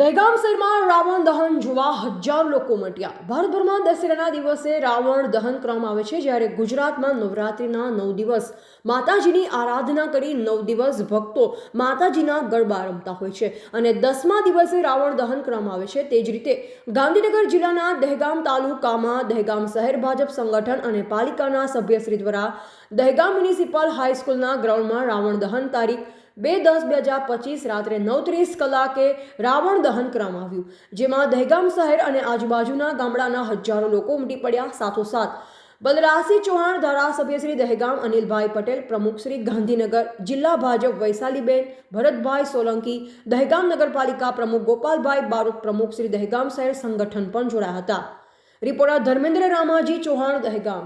દહેગામ શહેરમાં રાવણ દહન જોવા હજારો લોકો મટ્યા. ભારતભરમાં દશેરાના દિવસે રાવણ દહન કરવામાં આવે છે, જ્યારે ગુજરાતમાં નવરાત્રિના નવ દિવસ. માતાજીની આરાધના કરી નવ દિવસ ભક્તો માતાજીના ગરબા રમતા હોય છે અને દસમા દિવસે રાવણ દહન કરવામાં આવે છે. તે જ રીતે ગાંધીનગર જિલ્લાના દહેગામ તાલુકામાં દહેગામ શહેર ભાજપ સંગઠન અને પાલિકાના સભ્યશ્રી દ્વારા દહેગામ મ્યુનિસિપલ હાઈસ્કૂલના ગ્રાઉન્ડમાં રાવણ દહન તારીખ બે દસ બે હજાર પચીસ રાત્રે નવ ત્રીસ કલાકે રાવણ દહન કરવામાં આવ્યું, જેમાં દહેગામ શહેર અને આજુબાજુના ગામડાના હજારો લોકો ઉમટી પડ્યા સાથોસાથ. બલરાજસિંહ ચૌહાણ ધારાસભ્ય શ્રી દહેગામ અનિલભાઈ પટેલ, પ્રમુખ શ્રી ગાંધીનગર, જિલ્લા ભાજપ વૈશાલીબેન, ભરતભાઈ સોલંકી, દહેગામ નગરપાલિકા પ્રમુખ ગોપાલભાઈ બારોટ, પ્રમુખ શ્રી દહેગામ શહેર સંગઠન પણ જોડાયા હતા. રિપોર્ટર ધર્મેન્દ્ર રામાજી, ચૌહાણ, દહેગામ.